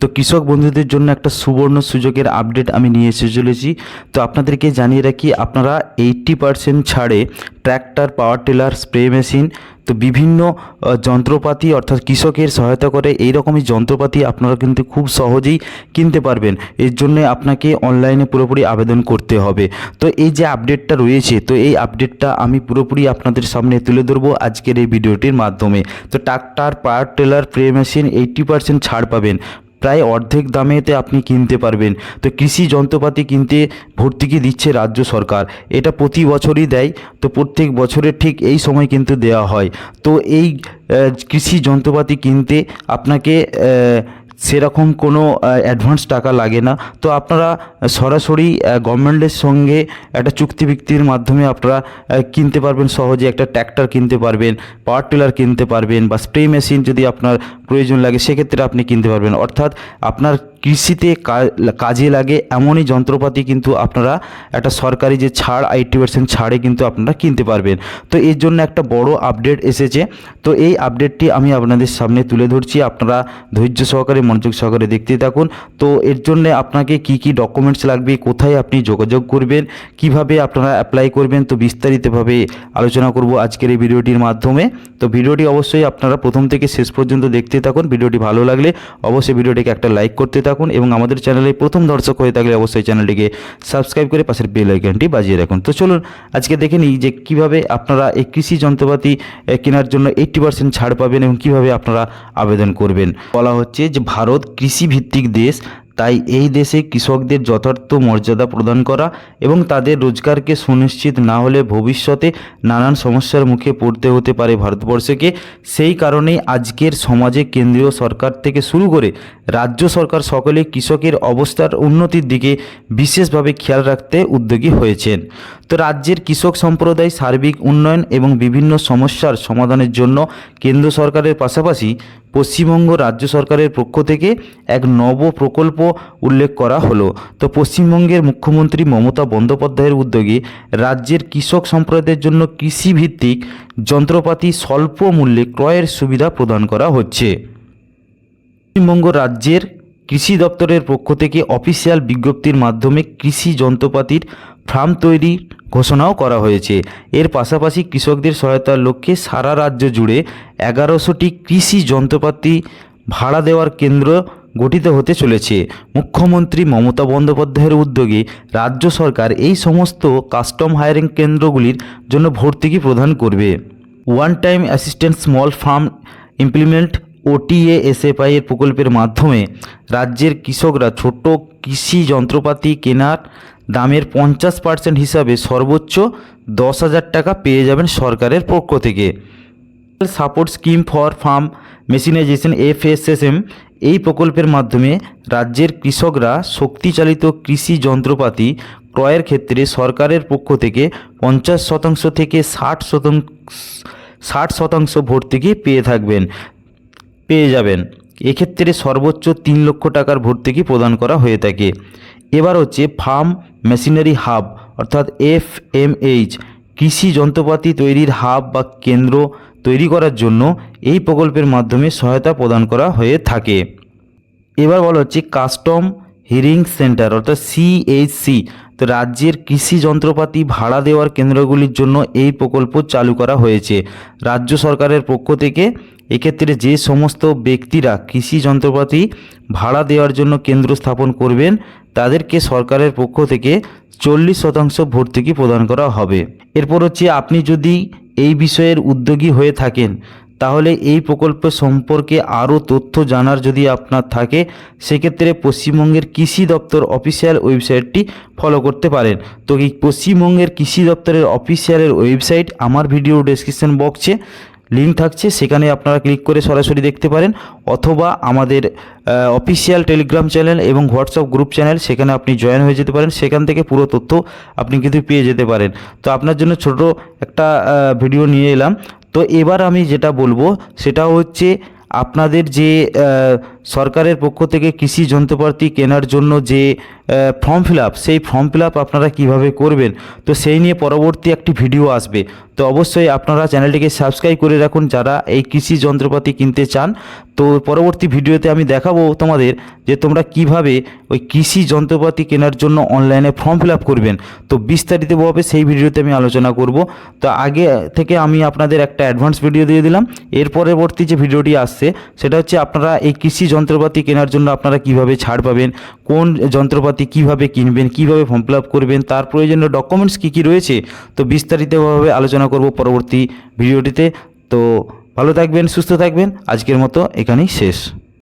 তো কৃষক বন্ধুদের জন্য একটা সুবর্ণ সুযোগের আপডেট আমি নিয়ে এসে চলেছি। তো আপনাদেরকে জানিয়ে রাখি, আপনারা এইট্টি পারসেন্ট ছাড়ে tractor, power tiller, spray machine, তো বিভিন্ন যন্ত্রপাতি অর্থাৎ কৃষকের সহায়তা করে এই রকমই যন্ত্রপাতি আপনারা কিন্তু খুব সহজেই কিনতে পারবেন। এর জন্য আপনাকে অনলাইনে পুরোপুরি আবেদন করতে হবে। তো এই যে আপডেটটা রয়েছে, তো এই আপডেটটা আমি পুরোপুরি আপনাদের সামনে তুলে ধরবো আজকের এই ভিডিওটির মাধ্যমে। তো tractor power tiller, spray machine, eighty percent ছাড় পাবেন। প্রায় অর্ধেক দামেতে আপনি কিনতে পারবেন। তো কৃষি যন্ত্রপাতি কিনতে ভর্তুকি দিচ্ছে রাজ্য সরকার। এটা প্রতি বছরই দেয়, তো প্রত্যেক বছরের ঠিক এই সময় কিন্তু দেওয়া হয়। তো এই কৃষি যন্ত্রপাতি কিনতে আপনাকে সেরকম কোনো অ্যাডভান্স টাকা লাগে না। তো আপনারা সরাসরি গভর্নমেন্টের সঙ্গে একটা চুক্তি বিক্তির মাধ্যমে আপনারা কিনতে পারবেন, সহজে একটা ট্র্যাক্টর কিনতে পারবেন পাওয়ার টিলার কিনতে পারবেন বা স্প্রে মেশিন যদি আপনার প্রয়োজন লাগে, সেক্ষেত্রে আপনি কিনতে পারবেন। অর্থাৎ আপনার কৃষিতে কাজে লাগে এমনই যন্ত্রপাতি কিন্তু আপনারা একটা সরকারি যে ছাড় এইটি পার্সেন্ট ছাড়ে কিন্তু আপনারা কিনতে পারবেন। তো এর জন্য একটা বড় আপডেট এসেছে। তো এই আপডেটটি আমি আপনাদের সামনে তুলে ধরছি। আপনারা ধৈর্য সহকারে, মনোযোগ সহকারে দেখতে থাকুন। তো এর জন্য আপনাকে কি কি ডকুমেন্টস লাগবে, কোথায় আপনি যোগাযোগ করবেন, কীভাবে আপনারা অ্যাপ্লাই করবেন, তো বিস্তারিতভাবে আলোচনা করব আজকের এই ভিডিওটির মাধ্যমে। তো ভিডিওটি অবশ্যই আপনারা প্রথম থেকে শেষ পর্যন্ত দেখতে থাকুন। ভিডিওটি ভালো লাগলে অবশ্যই ভিডিওটিকে একটা লাইক করতে থাকুন এবং আমাদের চ্যানেলে প্রথম দর্শক হয়ে থাকলে অবশ্যই চ্যানেলটিকে সাবস্ক্রাইব করে পাশের বেল আইকনটি বাজিয়ে রাখুন। তো চলুন, আজকে দেখে নিই যে কীভাবে আপনারা এই কৃষি যন্ত্রপাতি কেনার জন্য এইট্টি পার্সেন্ট ছাড় পাবেন এবং কীভাবে আপনারা আবেদন করবেন। বলা হচ্ছে যে ভারত কৃষিভিত্তিক দেশ তাই এই দেশে কৃষকদের যথার্থ মর্যাদা প্রদান করা এবং তাদের রোজগারকে সুনিশ্চিত না হলে ভবিষ্যতে নানান সমস্যার মুখে পড়তে হতে পারে ভারতবর্ষকে। সেই কারণেই আজকের সমাজে কেন্দ্রীয় সরকার থেকে শুরু করে রাজ্য সরকার সকলে কৃষকের অবস্থার উন্নতির দিকে বিশেষভাবে খেয়াল রাখতে উদ্যোগী হয়েছেন। তো রাজ্যের কৃষক সম্প্রদায় সার্বিক উন্নয়ন এবং বিভিন্ন সমস্যার সমাধানের জন্য কেন্দ্র সরকারের পাশাপাশি পশ্চিমবঙ্গ রাজ্য সরকারের পক্ষ থেকে এক নব প্রকল্প উল্লেখ করা হলো। তো পশ্চিমবঙ্গের মুখ্যমন্ত্রী মমতা বন্দ্যোপাধ্যায়ের উদ্যোগে রাজ্যের কৃষক সম্প্রদায়ের জন্য কৃষিভিত্তিক যন্ত্রপাতি স্বল্প মূল্যে ক্রয়ের সুবিধা প্রদান করা হচ্ছে। পশ্চিমবঙ্গ রাজ্যের কৃষি দপ্তরের পক্ষ থেকে অফিসিয়াল বিজ্ঞপ্তির মাধ্যমে কৃষি যন্ত্রপাতির ফার্ম তৈরির ঘোষণাও করা হয়েছে। এর পাশাপাশি কৃষকদের সহায়তার লক্ষ্যে সারা রাজ্য জুড়ে এগারোশোটি কৃষি যন্ত্রপাতি ভাড়া দেওয়ার কেন্দ্র গঠিত হতে চলেছে। মুখ্যমন্ত্রী মমতা বন্দ্যোপাধ্যায়ের উদ্যোগে রাজ্য সরকার এই সমস্ত কাস্টম হায়ারিং কেন্দ্রগুলির জন্য ভর্তুকি প্রদান করবে। One time assistant small farm implement OTA SFI এর প্রকল্পের মাধ্যমে রাজ্যের কৃষকরা ছোট কৃষি যন্ত্রপাতি কেনার দামের পঞ্চাশ পার্সেন্ট হিসাবে সর্বোচ্চ দশ হাজার টাকা পেয়ে যাবেন সরকারের পক্ষ থেকে। Support scheme for farm mechanisation FSSM এই প্রকল্পের মাধ্যমে রাজ্যের কৃষকরা শক্তিচালিত কৃষি যন্ত্রপাতি ক্রয়ের ক্ষেত্রে সরকারের পক্ষ থেকে পঞ্চাশ শতাংশ থেকে ষাট শতাংশ ষাট শতাংশ ভর্তুকি পেয়ে থাকবেন, পেয়ে যাবেন। এক্ষেত্রে সর্বোচ্চ তিন লক্ষ টাকার ভর্তুকি প্রদান করা হয়ে থাকে। এবার হচ্ছে ফার্ম মেশিনারি হাব, অর্থাৎ এফ এম এইচ। কৃষি যন্ত্রপাতি তৈরির হাব বা কেন্দ্র তৈরি করার জন্য এই প্রকল্পের মাধ্যমে সহায়তা প্রদান করা হয়ে থাকে। এবার বলা হচ্ছে কাস্টম হিয়ারিং সেন্টার অর্থাৎ সিএইচসি তো রাজ্যের কৃষি যন্ত্রপাতি ভাড়া দেওয়ার কেন্দ্রগুলির জন্য এই প্রকল্প চালু করা হয়েছে। রাজ্য সরকারের পক্ষ থেকে এক্ষেত্রে যে সমস্ত ব্যক্তিরা কৃষি যন্ত্রপাতি ভাড়া দেওয়ার জন্য কেন্দ্র স্থাপন করবেন, তাদেরকে সরকারের পক্ষ থেকে চল্লিশ শতাংশ ভর্তুকি প্রদান করা হবে। এরপর হচ্ছে আপনি যদি এই বিষয়ের উদ্যোগী হয়ে থাকেন, তাহলে এই প্রকল্প সম্পর্কে আরও তথ্য জানার যদি আপনার থাকে, সেক্ষেত্রে পশ্চিমবঙ্গের কৃষি দপ্তর অফিসিয়াল ওয়েবসাইটটি ফলো করতে পারেন। তো এই পশ্চিমবঙ্গের কৃষি দপ্তরের অফিসিয়ালের ওয়েবসাইট আমার ভিডিও ডেসক্রিপশন বক্সে। লিঙ্ক থাকছে, সেখানে আপনারা ক্লিক করে সরাসরি দেখতে পারেন, অথবা আমাদের অফিসিয়াল টেলিগ্রাম চ্যানেল এবং হোয়াটসঅ্যাপ গ্রুপ চ্যানেল সেখানে আপনি জয়েন হয়ে যেতে পারেন, সেখান থেকে পুরো তথ্য আপনি কিন্তু পেয়ে যেতে পারেন। তো আপনার জন্য ছোট একটা ভিডিও নিয়ে এলাম। তো এবার আমি যেটা বলব, সেটা হচ্ছে আপনাদের যে সরকারের পক্ষ থেকে কৃষি যন্ত্রপাতি কেনার জন্য যে ফর্ম ফিল আপ সেই ফর্ম ফিল আপ আপনারা কীভাবে করবেন? তো সেই নিয়ে পরবর্তী একটি ভিডিও আসবে। তো অবশ্যই আপনারা চ্যানেলটিকে সাবস্ক্রাইব করে রাখুন যারা এই কৃষি যন্ত্রপাতি কিনতে চান। তো পরবর্তী ভিডিওতে আমি দেখাবো তোমাদের যে তোমরা কীভাবে ওই কৃষি যন্ত্রপাতি কেনার জন্য অনলাইনে ফর্ম ফিল আপ করবেন। তো বিস্তারিতভাবে সেই ভিডিওতে আমি আলোচনা করব। তো আগে থেকে আমি আপনাদের একটা অ্যাডভান্স ভিডিও দিয়ে দিলাম। এর পরবর্তী যে ভিডিওটি আসছে, সেটা হচ্ছে আপনারা এই কৃষি যন্ত্রপাতি কেনার জন্য আপনারা কীভাবে ছাড় পাবেন, কোন যন্ত্রপাতি কীভাবে কিনবেন, কীভাবে ফর্ম ফিল করবেন, তার প্রয়োজনীয় ডকুমেন্টস কী কী রয়েছে, তো বিস্তারিতভাবে আলোচনা করব পরবর্তী ভিডিওটিতে তো ভালো থাকবেন, সুস্থ থাকবেন, আজকের মতো এখানেই শেষ।